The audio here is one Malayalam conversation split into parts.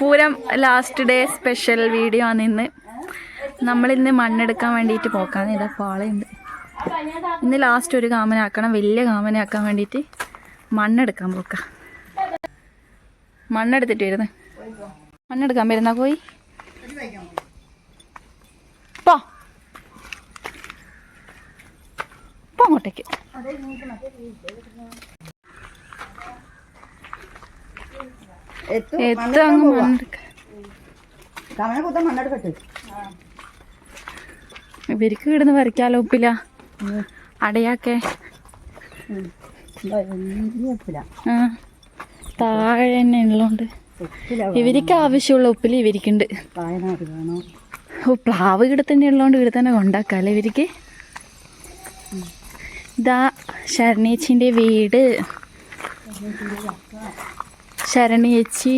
Pooram last day special video ആണ് ഇന്ന്. നമ്മളിന്ന് മണ്ണെടുക്കാൻ വേണ്ടിയിട്ട് പോക്കാന്ന് ഇതാ പാളയുണ്ട്. ഇന്ന് ലാസ്റ്റ് ഒരു കാമനാക്കണം വലിയ കാമനാക്കാൻ വേണ്ടിയിട്ട് മണ്ണെടുക്കാൻ പോക്ക. മണ്ണെടുത്തിട്ട് വരുന്നേ. മണ്ണെടുക്കാൻ വരുന്ന പോയി? പോ അങ്ങോട്ടേക്ക്. എത്ര അങ്ങ് മണ്ണെടുക്ക. ഇവർക്ക് ഇവിടുന്ന് വരയ്ക്കാലോ ഉപ്പില? അടയാക്കെ. താഴെ തന്നെ ഉള്ളോണ്ട്. ഇവർക്ക് ആവശ്യമുള്ള ഉപ്പിൽ ഇവരിക്കുണ്ട്. ഓ പ്ലാവ് ഇവിടെ തന്നെ ഉള്ളതുകൊണ്ട് ഇവിടെ തന്നെ കൊണ്ടാക്കാല്ലേ ഇവർക്ക് ഇതാ ശരണേച്ചിന്റെ വീട്. ശരണേച്ചി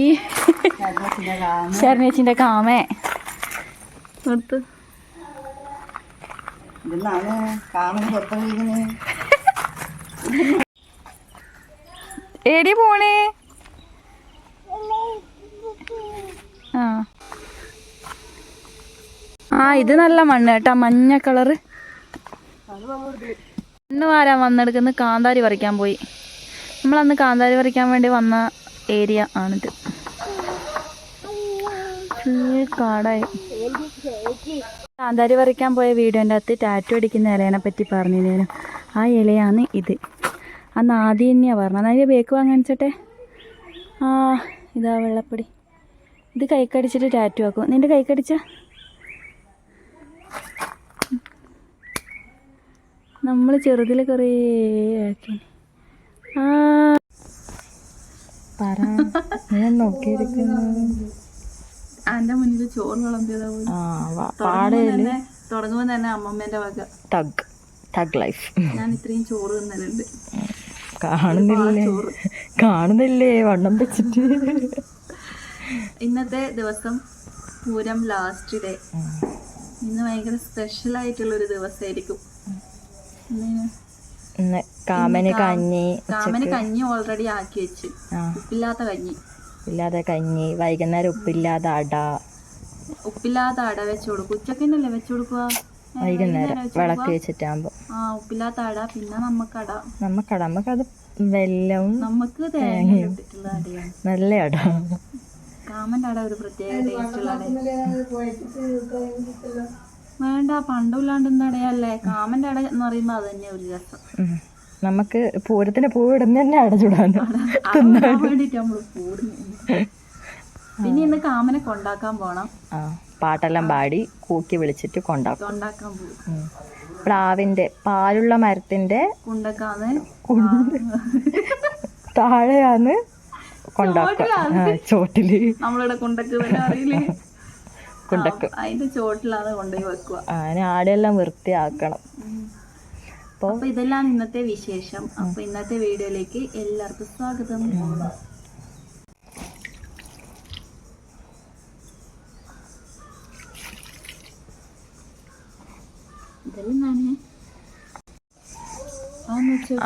ശരണേച്ചിന്റെ കാമേ. നിർത്ത് എടി പോണേ ആ. ആ ഇത് നല്ല മണ്ണ് കേട്ടാ മഞ്ഞ കളറ്. മണ്ണ് വാരാൻ വന്നെടുക്കുന്ന? കാന്താരി പറിക്കാൻ പോയി. നമ്മളന്ന് കാന്താരി പറിക്കാൻ വേണ്ടി വന്ന ഏരിയ ആണിത്. കാടായി. കാന്താരി പറിക്കാൻ പോയ വീഡിയോന്റെ അകത്ത് ടാറ്റു അടിക്കുന്ന ഇലേനെ പറ്റി പറഞ്ഞിരുന്നു. ആ ഇലയാണ് ഇത്. അന്ന് ആദ്യം തന്നെയാണ് പറഞ്ഞത്. അതിന്റെ ബേക്ക് വാങ്ങിച്ചട്ടെ? ആ ഇതാ വെള്ളപ്പൊടി. ഇത് കൈക്കടിച്ചിട്ട് ടാറ്റു ആക്കും. നിന്റെ കൈക്കടിച്ച നമ്മൾ ചെറുതിൽ കുറേ ആക്കി ആ പറ. ഞാൻ നോക്കിയിരിക്കുന്നു. എന്റെ മുന്നിൽ ചോറ് വിളമ്പിയതാ പോലും. ആ പാടയിൽ തുടങ്ങുമ്പോൾ തന്നെ അമ്മമ്മേന്റെ വക. Thug thug life. ഞാൻ ഇത്രയും ചോറ് തിന്നലുണ്ട്. കാണുന്നില്ലേ? കാണുന്നില്ലേ? വണ്ണം വെച്ചിട്ട്. ഇന്നത്തെ ദിവസം പൂരം ലാസ്റ്റ് ഡേ ഇന്ന് ഭയങ്കര സ്പെഷ്യൽ ആയിട്ടുള്ള ഒരു ദിവസമായിരിക്കും കാമന് കഞ്ഞി കാമന് കഞ്ഞി ഓൾറെഡി ആക്കി വെച്ച് ഉപ്പില്ലാത്ത കഞ്ഞി ഉപ്പില്ലാത്ത കഞ്ഞി വൈകുന്നേരം ഉപ്പില്ലാതെ അട ഉപ്പില്ലാത്ത അട വെച്ച് കൊടുക്കും ഉച്ചക്കന്നല്ലേ വെച്ച് കൊടുക്കുക വൈകുന്നേരം വിളക്ക് വെച്ചിട്ടാകുമ്പോ ആ ഉപ്പില്ലാത്ത അട പിന്നെ നമുക്കട നമ്മക്കട നമുക്കത് വെല്ലവും നമുക്ക് നല്ല അട കാമന്റെ അട ഒരു പ്രത്യേക ടേസ്റ്റുള്ള അട വേണ്ട പണ്ടുമില്ലാണ്ട് ഇന്നടയല്ലേ? കാമന്റെ അട എന്ന് പറയുമ്പോ അത് തന്നെ ഒരു രസം. നമുക്ക് പൂരത്തിന് പൂവിടുന്ന തന്നെ അട ചൂടാണ്. വേണ്ടിട്ട് നമ്മൾ കൂടുന്നു പിന്നെ ഇന്ന് കാമനെ കൊണ്ടാക്കാൻ പോണം. ആ പാട്ടെല്ലാം പാടി കൂക്കി വിളിച്ചിട്ട് കൊണ്ടാക്കും. കൊണ്ടാക്കാൻ പോകും പ്ലാവിന്റെ പാലുള്ള മരത്തിന്റെ കൊണ്ടാക്കാന്ന്. താഴെയാണ് കൊണ്ടാക്കുക. ചോട്ടിൽ നമ്മളിവിടെ കൊണ്ടക്ക് അറിയില്ലേ? കൊണ്ടക്ക്. ആ, അതിന്റെ ചോട്ടിലാണ് കൊണ്ടുപോയി വെക്കുക. അതിന് ആടെല്ലാം വൃത്തിയാക്കണം. അപ്പോൾ അപ്പൊ ഇതെല്ലാം ഇന്നത്തെ വിശേഷം. അപ്പൊ ഇന്നത്തെ വീഡിയോയിലേക്ക് എല്ലാവർക്കും സ്വാഗതം. ഇതെല്ലാം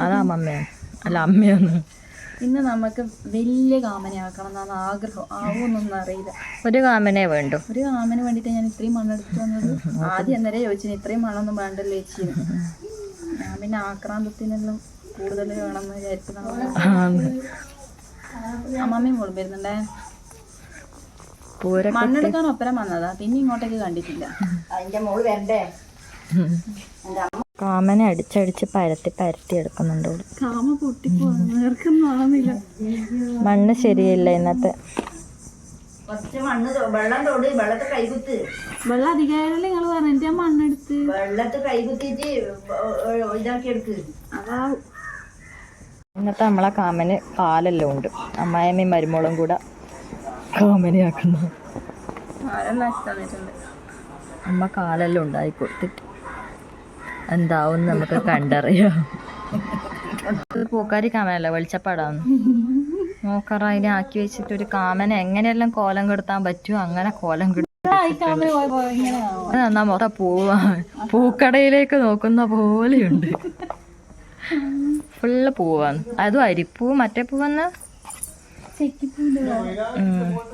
അതാ അമ്മയാണ് അല്ല അമ്മയാണ്. ഇന്ന് നമുക്ക് വലിയ കാമനയാക്കണം എന്നാണ് ആഗ്രഹം. ആവുമെന്നൊന്നും അറിയില്ല. ഒരു കാമനെ വേണ്ടു. ഒരു കാമന് വേണ്ടിയിട്ട് ഞാൻ ഇത്രയും മണ്ണെടുത്ത് വന്നത്. ആദ്യം അന്നേരം ചോദിച്ചു ഇത്രയും മണ്ണൊന്നും വേണ്ടല്ലോ ചേച്ചി. ഞാൻ പിന്നെ ആക്രാന്തത്തിനെല്ലാം കൂടുതൽ വേണമെന്ന് വിചാരിച്ചതാണ് അമ്മമ്മയും കൂടെ വരുന്നുണ്ടേ? പൂര മണ്ണെടുക്കാൻ ഒപ്പരം വന്നതാ. പിന്നെ ഇങ്ങോട്ടേക്ക് കണ്ടിട്ടില്ല. അതിന്റെ മോൾ വരണ്ടേ? കാമനെ അടിച്ചടിച്ച് പരത്തി പരത്തി എടുക്കുന്നുണ്ട് മണ്ണ് ശരിയല്ല ഇന്നത്തെ. കുറച്ച് മണ്ണ് വെള്ളം തൊട് വെള്ളത്തെ കൈകുത്ത് വെള്ളം അധികമായാലല്ലേ നിങ്ങൾ പറഞ്ഞിട്ട് ഞാൻ മണ്ണെടുത്ത്? വെള്ളത്തെ കൈകുത്തിട്ട് ഇതാക്കി എടുക്ക്. അതാ ഇന്നത്തെ നമ്മളെ കാമന് പാലെല്ലാം ഉണ്ട്. അമ്മായമ്മയും മരുമോളും കൂടെ കാമനയാക്കുന്നു. ആക്കുന്നു അമ്മ കാലെല്ലാം ഉണ്ടായി കൊടുത്തിട്ട്. എന്താവും നമുക്ക് കണ്ടറിയാം. പൂക്കാരി കാമനല്ല വെളിച്ചപ്പാടാന്ന്. നോക്കറ അതിനെ ആക്കി വെച്ചിട്ട് ഒരു കാമന. എങ്ങനെയെല്ലാം കോലം കെടുത്താൻ പറ്റും അങ്ങനെ കോലം എന്നാ മൊത്തം പൂവാ. പൂക്കടയിലേക്ക് നോക്കുന്ന പോലെയുണ്ട്. ഫുള്ള് പൂവാണ്. അതും അരിപ്പൂ മറ്റേ പൂവെന്ന് ചെക്കിപ്പൂവിന്റെ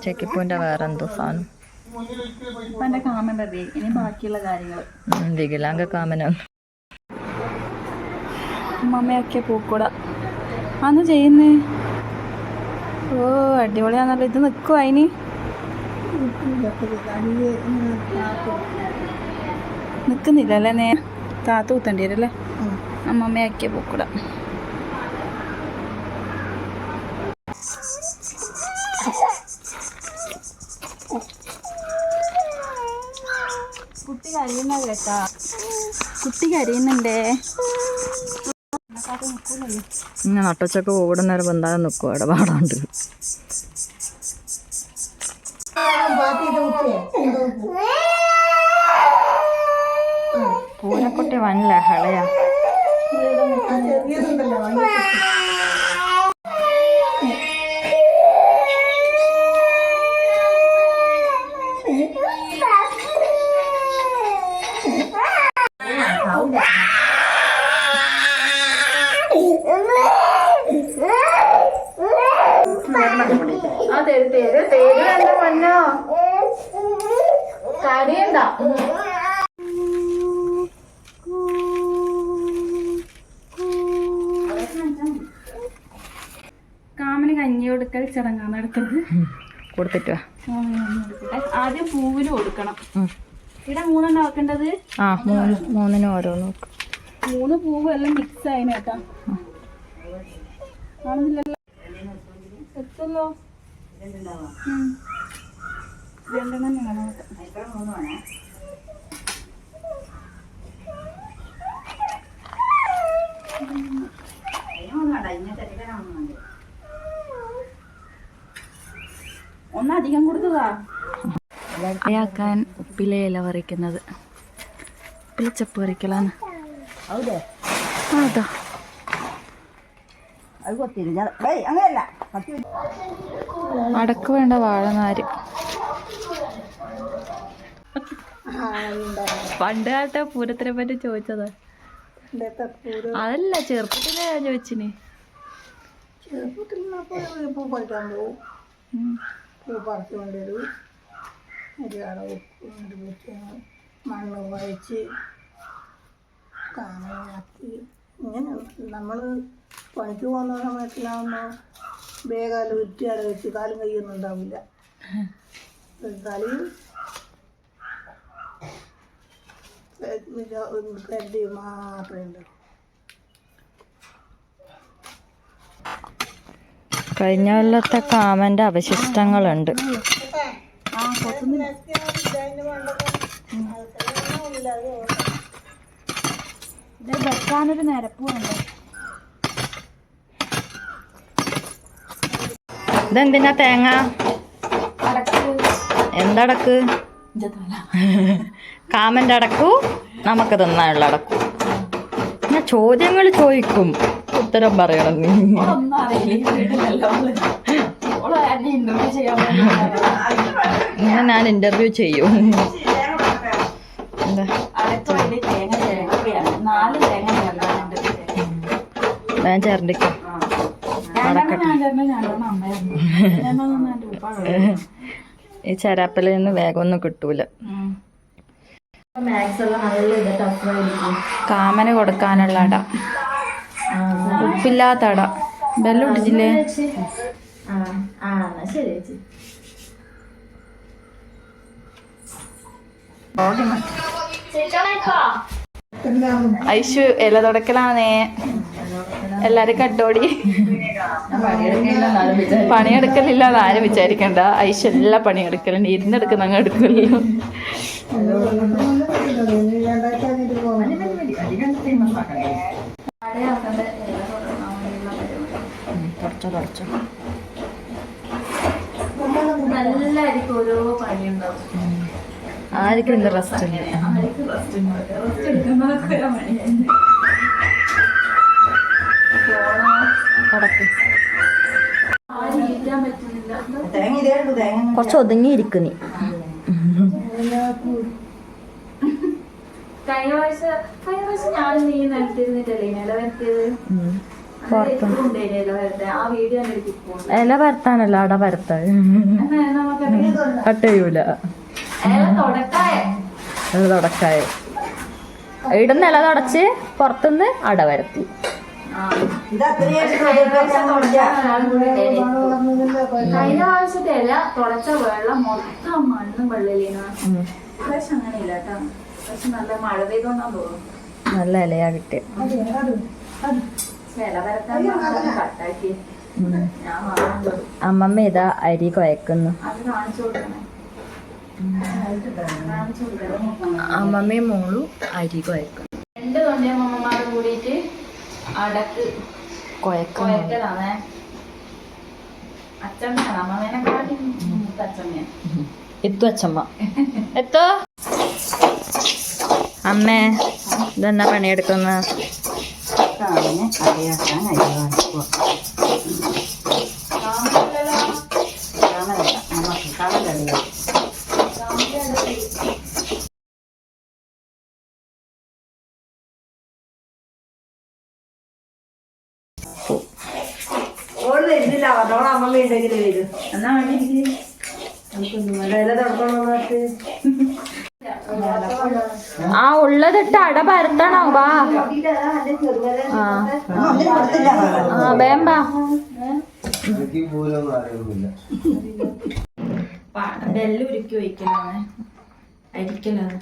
ചെക്കിപ്പൂന്റെ വേറെ എന്തോ സാധനം. വികലാംഗ എന്റെ മമ്മയൊക്കെ പൂക്കൂട. അന്ന് ചെയ്യുന്നേ? ഓ അടിപൊളിയാണല്ലോ. ഇത് നിൽക്കുവോ അതിന് നിൽക്കുന്നില്ല അല്ലേ നേ താത്ത കുത്തേണ്ടി വരും അല്ലേ അമ്മമ്മയാക്കിയ പൂക്കൂട. കുട്ടി കരയുന്ന കേട്ടാ. കുട്ടി കരയുന്നുണ്ടേ? ഇങ്ങനെ നട്ടച്ചൊക്കെ ഓടുന്നേരം ബന്ധാരം നിൽക്കും അവിടെ പാടാണ്ട് പൂനക്കുട്ടി വൻ ലഹളയാ കാമന് കഞ്ഞി കൊടുക്കൽ ചടങ്ങാണ് എടുത്തത് കൊടുത്തിട്ട് വാ. ആദ്യം പൂവിന് കൊടുക്കണം ഉം. ഇവിടെ മൂന്നെണ്ണം ആക്കേണ്ടത് ആ മൂന്ന് മൂന്നിന് ഓരോന്ന് നോക്ക് മൂന്ന് പൂവ് എല്ലാം മിക്സ് ആയിന് കേട്ടാ. കാണുന്നില്ലല്ലോ എത്തല്ലോ ഉം. രണ്ടെണ്ണം വേണം ഒന്നധികം കൊടുത്തതാ. അയാക്കാൻ ഉപ്പിലെ ഇല പറിക്കുന്നത്. ഉപ്പിലച്ചപ്പ് പറിക്കലാണ് ಹೌದೇ അതാ ಅದು ಗೊತ್ತಿಲ್ಲ ಜನ ಬೈ ಹಂಗಲ್ಲ ಮತ್ತೆ അടക്ക് വേണ്ട വാഴനാര് പണ്ട് കാലത്തെ പൂരത്തിനെ പറ്റി ചോദിച്ചതാ അതല്ല ചെറുപ്പത്തിലെ ചോദിച്ചിന് പൂ മണ്ണ് കുഴച്ച് കാനയാക്കി ഇങ്ങനെ നമ്മൾ പണിക്ക് പോകുന്ന സമയത്തിലാകുമ്പോൾ വേഗം ഉറ്റി അവിടെ വെച്ച് കാലും കൈയൊന്നും ഉണ്ടാവില്ല. കളി കരുതി മാത്രമേ ഉള്ളൂ കഴിഞ്ഞ കൊല്ലത്തെ കാമന്റെ അവശിഷ്ടങ്ങളുണ്ട്. ഇത് വെക്കാനൊരു നിരപ്പ് വേണ്ടേ ഇതെന്തിനാ തേങ്ങ? എന്തടക്ക്? കാമന്റെ അടക്കു നമുക്ക് തിന്നാനുള്ള അടക്കു. ഞാൻ ചോദ്യങ്ങൾ ചോദിക്കും. ഉത്തരം പറയണം നീ. ഞാൻ ഇന്റർവ്യൂ ചെയ്യും. തേങ്ങ ചേർക്കുകയാണ് നാല് തേങ്ങ ചേർക്കാനുണ്ട് ഞാൻ ചേർണ്ടിക്കും ഈ ചരാപ്പലിൽ നിന്ന് വേഗം ഒന്നും കിട്ടൂല. കാമന് കൊടുക്കാനുള്ള അട. ഉപ്പില്ലാത്ത അട. ബെല്ലം ഇട്ടിട്ടില്ലേ ഐശു ഇല തുടക്കലാണേ. എല്ലാരും കട്ടോടി പണിയെടുക്കലില്ല ആരും വിചാരിക്കണ്ട. ഐശു എല്ലാ പണിയെടുക്കലുണ്ട് ഇരുന്നെടുക്കുന്ന അങ്ങ് എടുക്കല്ലോ തുടച്ചോ തുടച്ചോ. ഓരോ പണിയുണ്ടാവും. ആർക്കും ഇന്ന് റെസ്റ്റ് തേങ്ങ കുറച്ച് ഒതുങ്ങിയിരിക്കും നീ. കഴിഞ്ഞ പ്രാവശ്യം കഴിഞ്ഞ നീ വരുത്തിയത് ഇല വരത്താനല്ല അവിടെ പരത്താൻ കട്ട് ചെയ്യൂല. തുടക്കായ. ഇടുന്ന ഇല തുടച്ച് പുറത്തുനിന്ന് അട വരത്തി കഴിഞ്ഞ പ്രാവശ്യത്തെ ഇല തുടച്ച വെള്ളം മൊത്തം മണ്ണും വെള്ളലേന ഉം. പ്രാവശ്യം അങ്ങനെയില്ല കേട്ടോ. പക്ഷെ നല്ല മഴ തോന്നുന്നു. നല്ല ഇലയാ കിട്ടിയ. അമ്മമ്മ ഇതാ അരി കുഴക്കുന്നു അത് കാണിച്ചു കൊടുക്കണേ കാണിച്ചു കൊടുക്കണം അമ്മമ്മയും മോളും അരി കുഴക്കുന്നു രണ്ട് തൊണ്ടയും അമ്മമാരും കൂടിയിട്ട് അടക്ക് കുഴക്കലാണേ. അച്ചമ്മയാണ്. അമ്മമ്മേനെ കാട്ടി അച്ചമ്മയാണ്. എത്തു അച്ചമ്മ? എത്തോ? അമ്മേ ഇതെന്നാ പണിയെടുക്കുന്ന? കാമല്ല വരും. എന്നാ വേണ്ടി ആ ഉള്ളതിട്ട് അട പരത്തണോ വാ. ആ. ആ വേമ്പാ നെല്ല് ഉരുക്കി വയ്ക്കലാണ് അരിക്കലാണ്.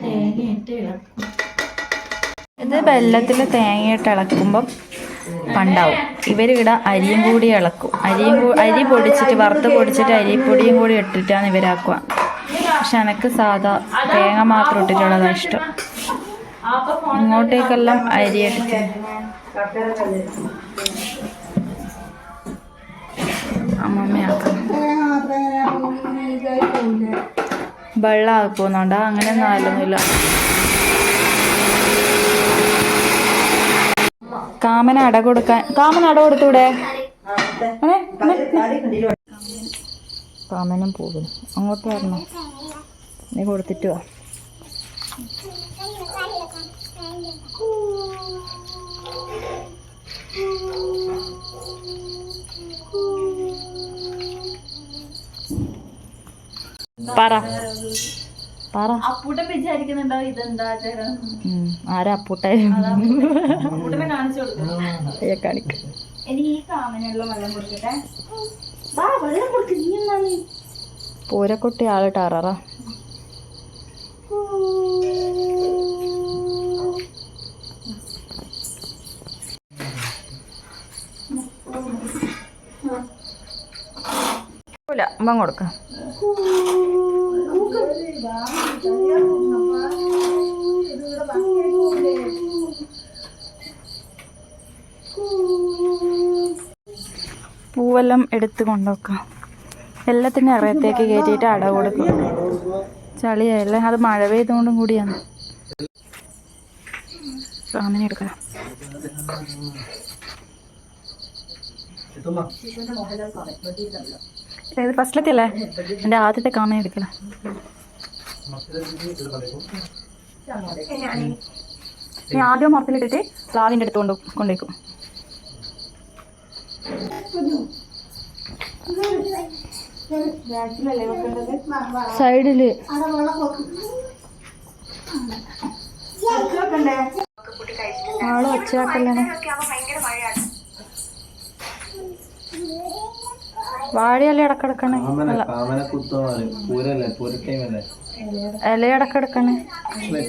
തേങ്ങയിട്ട് ഇളക്കും. ഇത് വെള്ളത്തിൽ തേങ്ങയിട്ട് ഇളക്കുമ്പം പണ്ടാവും. ഇവരിവിടെ അരിയും കൂടി ഇളക്കും. അരിയും അരി പൊടിച്ചിട്ട് വറുത്ത് പൊടിച്ചിട്ട് അരിപ്പൊടിയും കൂടി ഇട്ടിട്ടാണ് ഇവരാക്കുക. പക്ഷെ എനക്ക് സാധാ തേങ്ങ മാത്രം ഇട്ടിട്ടുള്ളതാണ് ഇഷ്ടം. ഇങ്ങോട്ടേക്കെല്ലാം അരി എടുത്ത്. അമ്മമ്മയാക്കും. വെള്ളം ആക്കുന്നുണ്ടോ അങ്ങനെ നാലൊന്നുമില്ല കാമന അട കൊടുക്കാൻ കാമന അട കൊടുത്തൂടെ? കാമനും പോകുന്നു. പോകും അങ്ങോട്ട് വരണം? നീ കൊടുത്തിട്ട് വാ. പറ. പറ. അപ്പൂട്ടൻ വിചാരിക്കുന്നുണ്ടോ ഇതെന്താ ആചാരം ഉം. ആരാ അപ്പൂട്ടെ? അപ്പൂട്ടനെ കാണിച്ചു കൊടുക്കും. കാണിക്ക. എനിക്ക് ഈ കാമനുള്ള വെള്ളം കൊടുക്കട്ടെ. വാ വെള്ളം കൊടുക്ക് നീ എന്നാണ് പൂരക്കുട്ടി ആൾ ടാറ. അമ്മ കൊടുക്ക. പൂവെല്ലാം എടുത്ത് കൊണ്ടുവക്കാം. എല്ലാത്തിനും അറിയത്തേക്ക് കയറ്റിയിട്ട് അട കൊടുക്കും. ചളിയായല്ലേ? അത് മഴ പെയ്തുകൊണ്ടും കൂടിയാണ്. അങ്ങനെ എടുക്കണം ഇത് ഫസ്റ്റിലത്തെ അല്ലേ എന്റെ ആദ്യത്തെ കാമന എടുക്കല. നീ ആദ്യം മറത്തിലിട്ടിട്ട് പ്ലാവിന്റെ അടുത്ത് കൊണ്ട് കൊണ്ടേക്കും. സൈഡിൽ. ആൾ ഒച്ചയാക്കല്ലാണ് വാഴയല്ലേ ഇടക്കിടക്കണേ? പൂരല്ലേ പൂരക്കൈമല്ലേ? ഇല ഇടക്കിടക്കണേ അല്ലെ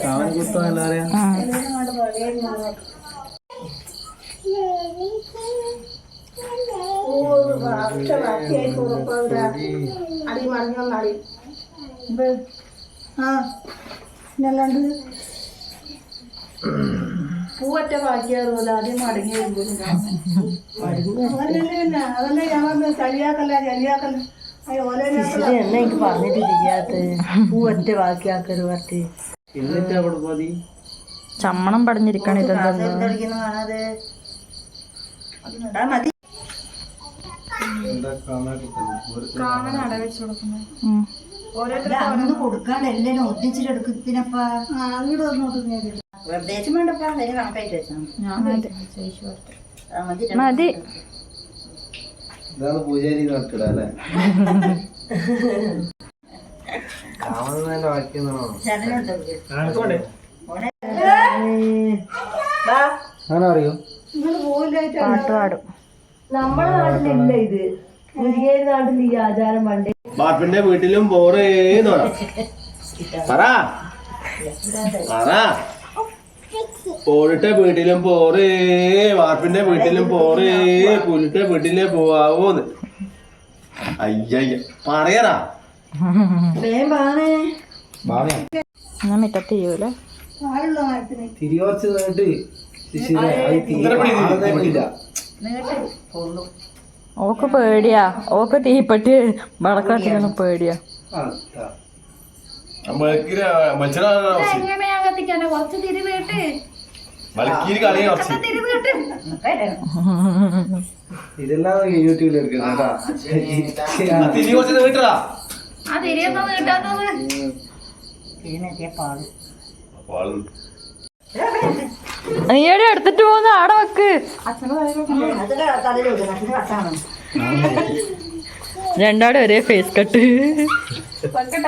ആദ്യം മടങ്ങി വരുമ്പോഴും പറയാ ആ. പൂവറ്റ ബാക്കിയാറുമല്ല ആദ്യം മടങ്ങി വരുമ്പോഴും എന്നാ എനിക്ക് പറഞ്ഞിട്ട് ബാക്കിയാക്കരു പറഞ്ഞ് ചമ്മണം പടഞ്ഞിരിക്കണ ഇതെന്താ. അന്ന് കൊടുക്കാണ്ട് എല്ലാരും അങ്ങോട്ട് വന്നോട്ട് വെറുതെ വേണ്ടപ്പാ അതിന് കണക്കായിട്ട് വെച്ചാൽ മതി. ഇതാണ് പൂജാരി അല്ലേ? അങ്ങനെ അറിയോ? പാട്ട് പാടും നമ്മുടെ നാട്ടിലില്ല ഇത്. മുരികേരി നാട്ടിൽ ഈ ആചാരം പണ്ട്. ബാപ്പിന്റെ വീട്ടിലും ബോറേന്ന് പറ. പറ. പോളിട്ട വീട്ടിലും പോറേ വാർപ്പിന്റെ വീട്ടിലും പോറേ പുലിട്ട വീട്ടിലേ പോവാവോന്ന്. അയ്യയ്യ പറയടാ. ഞാൻ മിറ്റത്ത് ചെയ്യൂല ഓക്ക് പേടിയാ. ഓക്ക് തീപ്പെട്ടി വളക്കാട്ടിയാണ് പേടിയാ. ഇതെല്ലാം യൂട്യൂബിൽ നീയുടെ എടുത്തിട്ട് പോകുന്ന ആടെ വെക്ക്. രണ്ടാടെ ഒരേ ഫേസ് കട്ട് വേണ്ട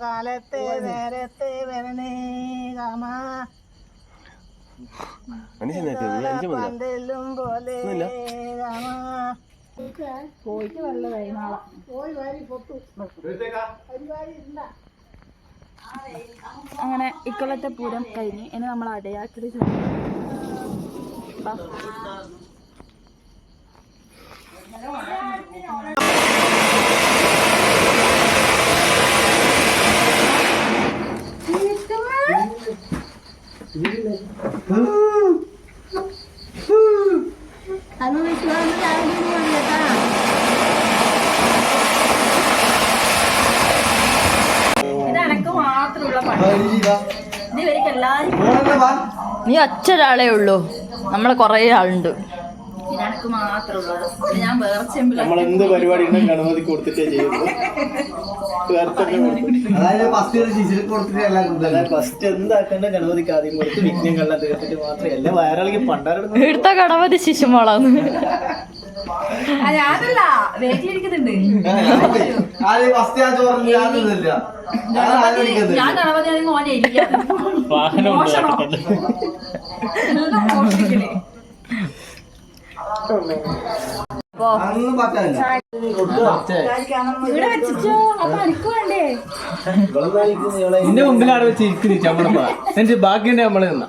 കാലത്തെ നേരത്തെ വരണേ കാമ. പോലെ ഒന്നുമില്ല. കാമ. അങ്ങനെ ഇക്കൊല്ലത്തെ പൂരം കഴിഞ്ഞ് ഇനി നമ്മൾ അടയാക്കിൽ അത് വിശ്വാസം കേട്ടാ ഇത് എനക്ക് മാത്രമുള്ള പണി ഇത് ഇവർക്ക് എല്ലാവരും നീ ഒറ്റ ഒരാളേ ഉള്ളൂ. നമ്മളെ കൊറേ ആളുണ്ട്. ഇത് എനക്ക് ഇത് ഞാൻ വേറെ ചെമ്പില നമ്മൾ എന്ത് പരിപാടി ഉണ്ടെങ്കിൽ ഗണപതി കൊടുത്തിട്ടേ ചെയ്യുന്നു അതായത് ഫസ്റ്റ് ഒരു കൊടുത്തിട്ട് എല്ലാം കൂടുതൽ ഫസ്റ്റ് എന്താക്കണ്ട ഗണപതിക്ക് ആദ്യം കൊടുത്ത് വിഘ്നങ്ങളെല്ലാം തീർത്തിട്ട് മാത്രം എല്ലാം വയറിളകി പണ്ടായിരുന്നു ഇവിടുത്തെ ഗണപതി ശിശുമോളാണ് ഞാനല്ല. വീട്ടിലിരിക്കുന്നുണ്ട് ആദ്യം ഫസ്റ്റ് ആ ചോറിന് യാതൊന്നുമില്ല ഞാൻ ഗണപതി ആണെങ്കിൽ ഓനെ ഇല്ല വാഹനം പറ്റാനില്ല ഇവിടെ വെച്ചിട്ടോ അപ്പൊ എനിക്ക് വേണ്ടേ നിന്റെ മുമ്പിലാണ് വെച്ച് ഇരിക്കുന്നത് ചമ്മണപ്പ എന്നിട്ട് ബാക്കി നമ്മൾ നിന്ന.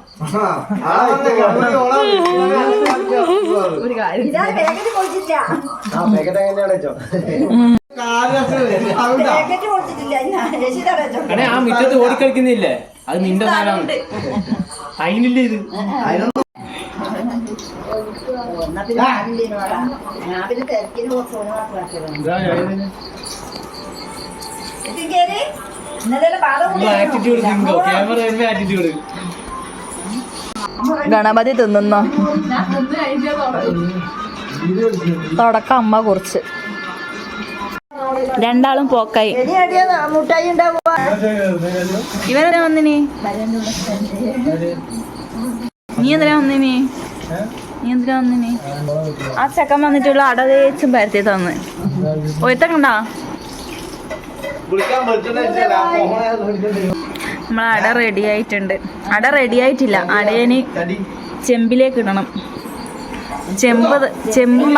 ആ മുറ്റത്ത് ഓടിക്കളിക്കുന്നില്ലേ? അത് നിന്റെ സാധനമാണ്. അതിനില്ലേ ഇത് എന്നാ പിന്നെ ഞാനില്ലേനു അവിടെ. ഞാൻ ഗണപതി തിന്നുന്നോ? തുടക്കം അമ്മ കുറിച്ച്. രണ്ടാളും പോക്കായി. ഇവരെ വന്നിനി? നീ എന്തിനാ വന്നിനി? നീ എന്തിനാ വന്നിനി ആ ചെക്കൻ വന്നിട്ടുള്ള അട തേച്ചും പരത്തി തന്ന്. പറ്റുന്ന നമ്മളെ അട റെഡി ആയിട്ടുണ്ട്. അട റെഡി ആയിട്ടില്ല. അടയന് ചെമ്പിലേക്ക് ഇടണം. ചെമ്പ് ചെമ്പും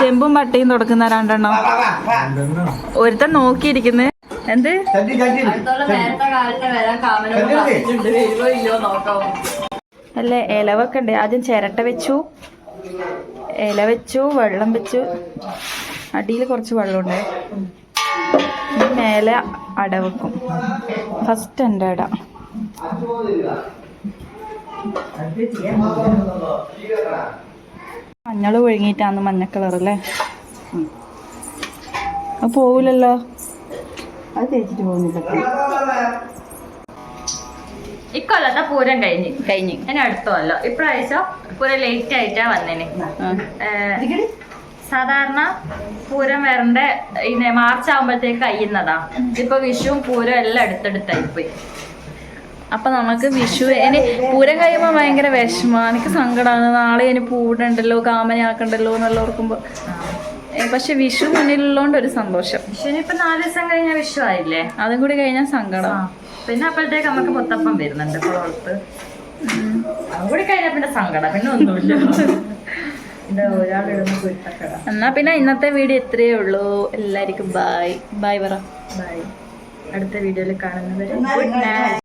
ചെമ്പും പട്ടയും തുടക്കുന്ന രണ്ടെണ്ണം. ഒരുത്തൻ നോക്കിയിരിക്കുന്നത് എന്ത്? അല്ലേ? ഇലവൊക്കെ ഉണ്ട്. ആദ്യം ചിരട്ട വെച്ചു. ഇല വെച്ചു വെള്ളം വെച്ചു. അടിയിൽ കുറച്ച് വെള്ളമുണ്ട്. മേലെ അട വെക്കും. ഫസ്റ്റ് എന്റെ അട. മഞ്ഞൾ ഒഴുങ്ങിയിട്ടാണ് മഞ്ഞ കളർ അല്ലേ? അത് പോവില്ലല്ലോ. അത് തേച്ചിട്ട് പോകുന്നില്ല. ഇക്കൊല്ലത്തെ പൂരം കഴിഞ്ഞ്. കഴിഞ്ഞ്. ഞാൻ അടുത്തല്ല ഇപ്രാവശ്യം പൂരം ലേറ്റ് ആയിട്ടാ വന്നേനെ. സാധാരണ പൂരം വരണ്ട ഇങ്ങനെ മാർച്ച് ആകുമ്പോഴത്തേക്ക് കഴിയുന്നതാ. ഇപ്പൊ വിഷുവും പൂരം എല്ലാം അടുത്തടുത്തായി പോയി. അപ്പൊ നമുക്ക് വിഷു ഇനി പൂരം കഴിയുമ്പോ ഭയങ്കര വിഷമാണ് എനിക്ക് സങ്കടമാണ് നാളെ ഇനി പൂടുണ്ടല്ലോ കാമനയാക്കണ്ടല്ലോ എന്നുള്ള ഓർക്കുമ്പോ. പക്ഷെ വിഷു മുന്നിലുള്ളതുകൊണ്ട് ഒരു സന്തോഷം. വിഷുവിന് ഇപ്പൊ നാല് ദിവസം കഴിഞ്ഞ വിഷു ആയില്ലേ? അതും കൂടി കഴിഞ്ഞാൽ സങ്കടം. പിന്നെ അപ്പോഴത്തേക്ക് നമുക്ക് മുത്തപ്പം വരുന്നുണ്ട് കുളത്ത് അവിടെ കൂടി കഴിഞ്ഞാൽ പിന്നെ സങ്കടം. പിന്നെ ഒന്നുമില്ല. എന്നാ പിന്നെ ഇന്നത്തെ വീഡിയോ ഇത്രയേ ഉള്ളൂ. എല്ലാവർക്കും ബായ് ബായ് പറ. ബൈ അടുത്ത വീഡിയോയിൽ കാണുന്നവരെ ഗുഡ് നൈറ്റ്